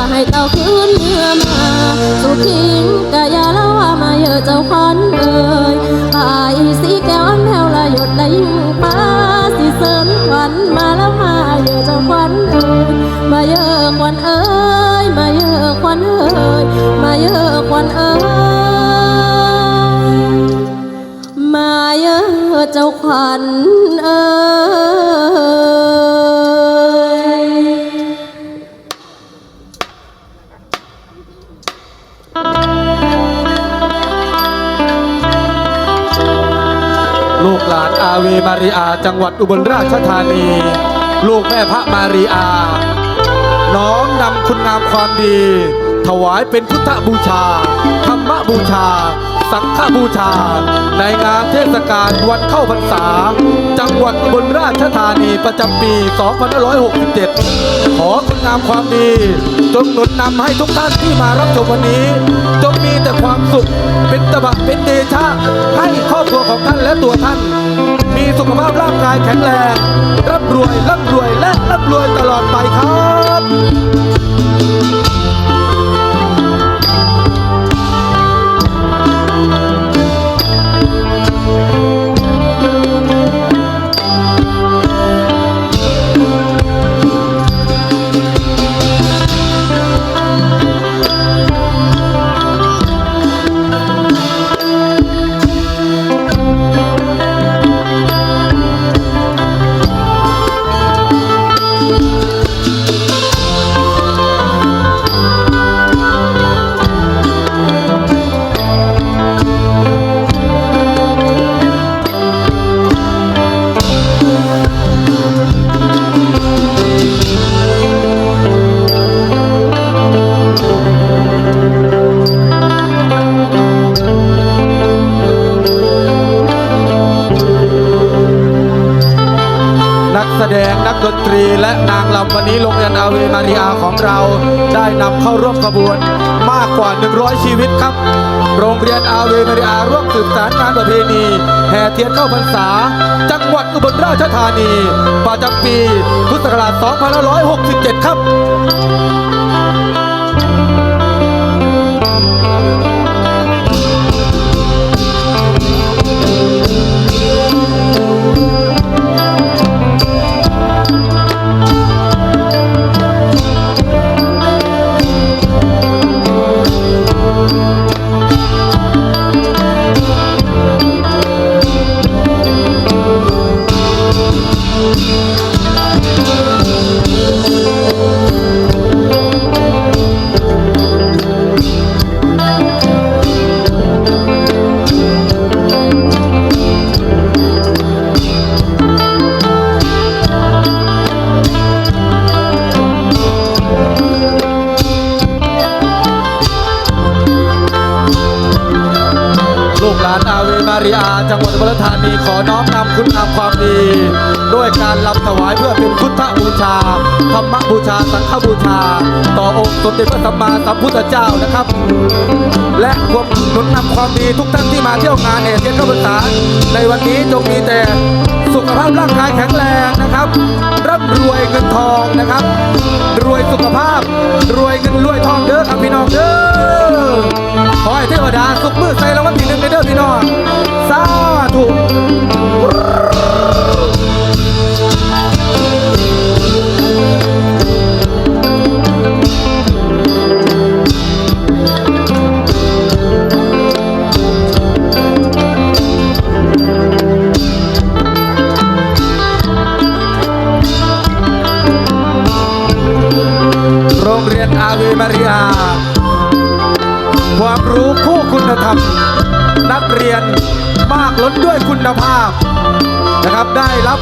็ให้เต่าคืนเมื่อมาสุขิงกะยาเล่ว่ามาเยอะเจ้าคอนเอ่ยมาอีสีแก้วอันแถวละหยดละยิ่งป้าสีเสริมขวัญมาแล้วมาเยอะเจ้าควันเอ่ยมาเยอะควันเอ่ยมาเยอะควันเอ่ยมาเยอะควันเอ่ยมาเยอะเจ้าควัน ลูกหลานอาวีมาริอาจังหวัดอุบลราชธานี ลูกแม่พระมาริอา น้อมนำคุณงามความดี ถวายเป็นพุทธบูชา ธรรมบูชา สังฆบูชา ในงานเทศกาลวันเข้าพรรษา จังหวัดอุบลราชธานีประจำปี 2567 ขอคุณงามความดี จงหนุนนำให้ทุกท่านที่มารับชมวันนี้ จงมีแต่ความสุขเป็นตบะเป็นเดชะให้ครอบครัวของท่านและตัวท่าน มีสุขภาพร่างกายแข็งแรงร่ำรวยร่ำรวยและร่ำรวยตลอดไปครับ ตรี และนางลำวันนี้โรงเรียนอาเวมาริอาของเราได้นำเข้าร่วมขบวนมากกว่า 100 ชีวิตครับ โรงเรียนอาเวมาริอาร่วมสืบสานงานประเพณี แห่เทียนเข้าพรรษา จังหวัดอุบลราชธานี ประจำปีพุทธศักราช 2567 ครับ นีขอน้อมนำคุณงามความดี ด้วยการลำถวายเพื่อเป็นพุทธบูชาธรรมบูชาสังฆบูชา ต่อองค์สมเด็จพระสัมมาสัมพุทธเจ้านะครับ และควบนุนนำความดีทุกท่านที่มาเที่ยวงานเอเทียนเข้าพรรษาในวันนี้จงมีแต่สุขภาพร่างกายแข็งแรงนะครับร่ำรวยเงินทองนะครับ รวยสุขภาพ รวยเงินรวยทองเด้อครับพี่น้องเด้อ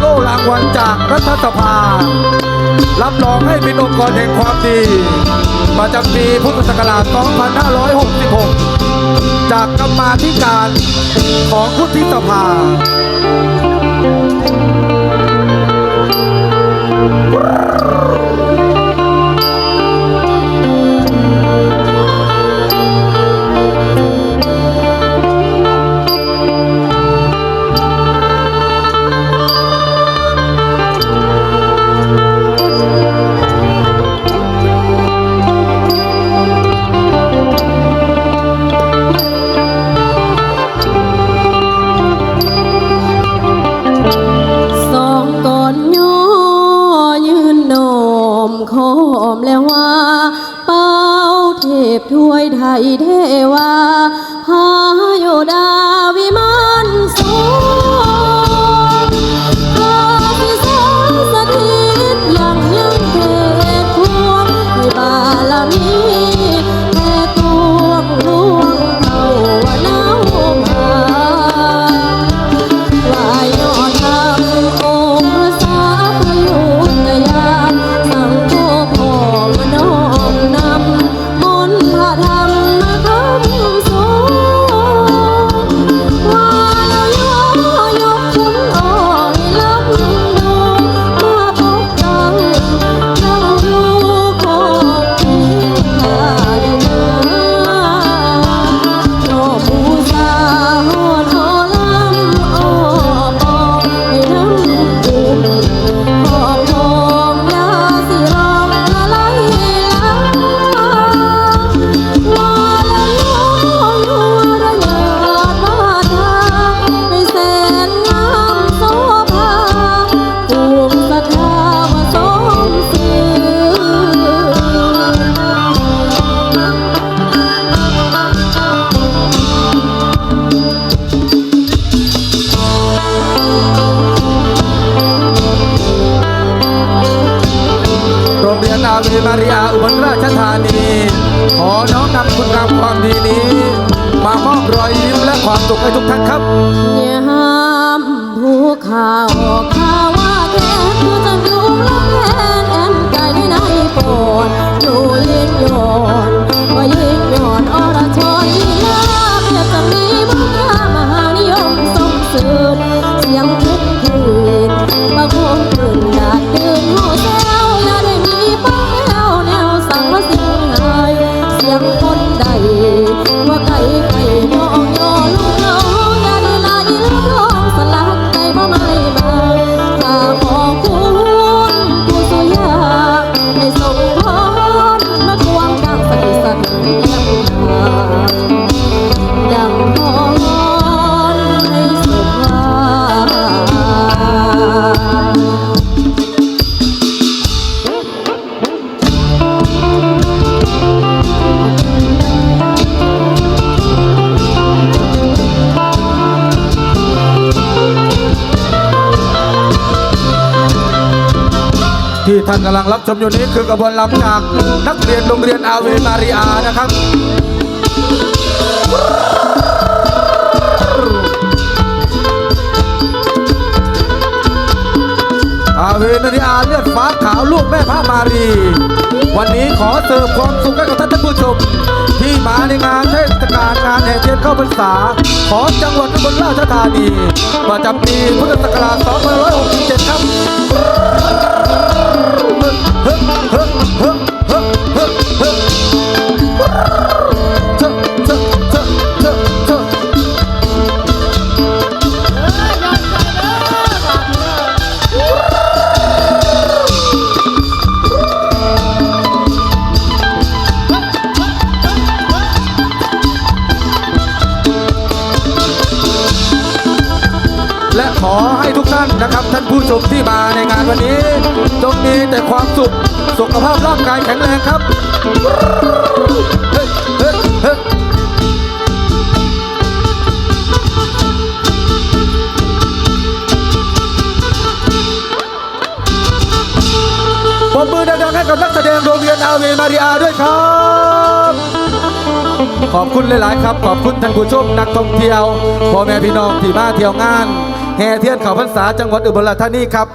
โล่รางวัลจากรัฐสภา รับรองให้เป็นองค์กรแห่งความดี ประจำปีพุทธศักราช 2566 จากกรรมาธิการของพุทธิสภาข มาริอาอุบลราชธานี ขอน้อมนำคุณงามความดีนี้ มามอบรอยยิ้มและความสุขให้ทุกท่านครับยามภูเขาข่าว เที่ท่านกำลังรับชมอยู่นี้คือกระบวนลำจากนักเรียนโรงเรียนอาเวมาริอานะครับอาเวมาริอาเลือดฟ้าขาวลูกแม่พระมารี วันนี้ขอเสิร์ฟความสุขให้กับท่านผู้ชม ที่มาในงานเทศกาลงานแห่เทียนเข้าพรรษา ของจังหวัดอุบลราชธานีประจำปีพุทธศักราช2567 ครับ ขอให้ทุกท่านนะครับ ท่านผู้ชมที่มาในงานวันนี้ จงมีแต่ความสุข สุขภาพร่างกายแข็งแรงครับเฮ้เฮ้เฮ้ยปมมือดังๆให้กับนักแสดงโรงเรียนอาเวมาริอาด้วยครับ ขอบคุณหลาย ๆ ครับ ขอบคุณท่านผู้ชมนักท่องเที่ยวพ่อแม่พี่น้องที่มาเที่ยวงาน แห่เทียนเขาพรรษาจังหวัดอุบลราชธานีครับ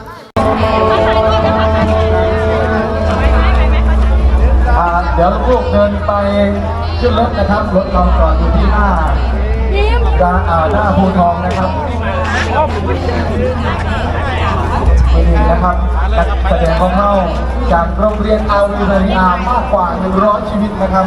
เดี๋ยวลูกเดินไปขึ้นรถนะครับรถเราจอดอยู่ที่หน้าด้านอ่าหน้าภูทองนะครับนี่นะครับแสดงของเราจากโรงเรียนอาวิมาริอา มากกว่า 100 ชีวิตนะครับ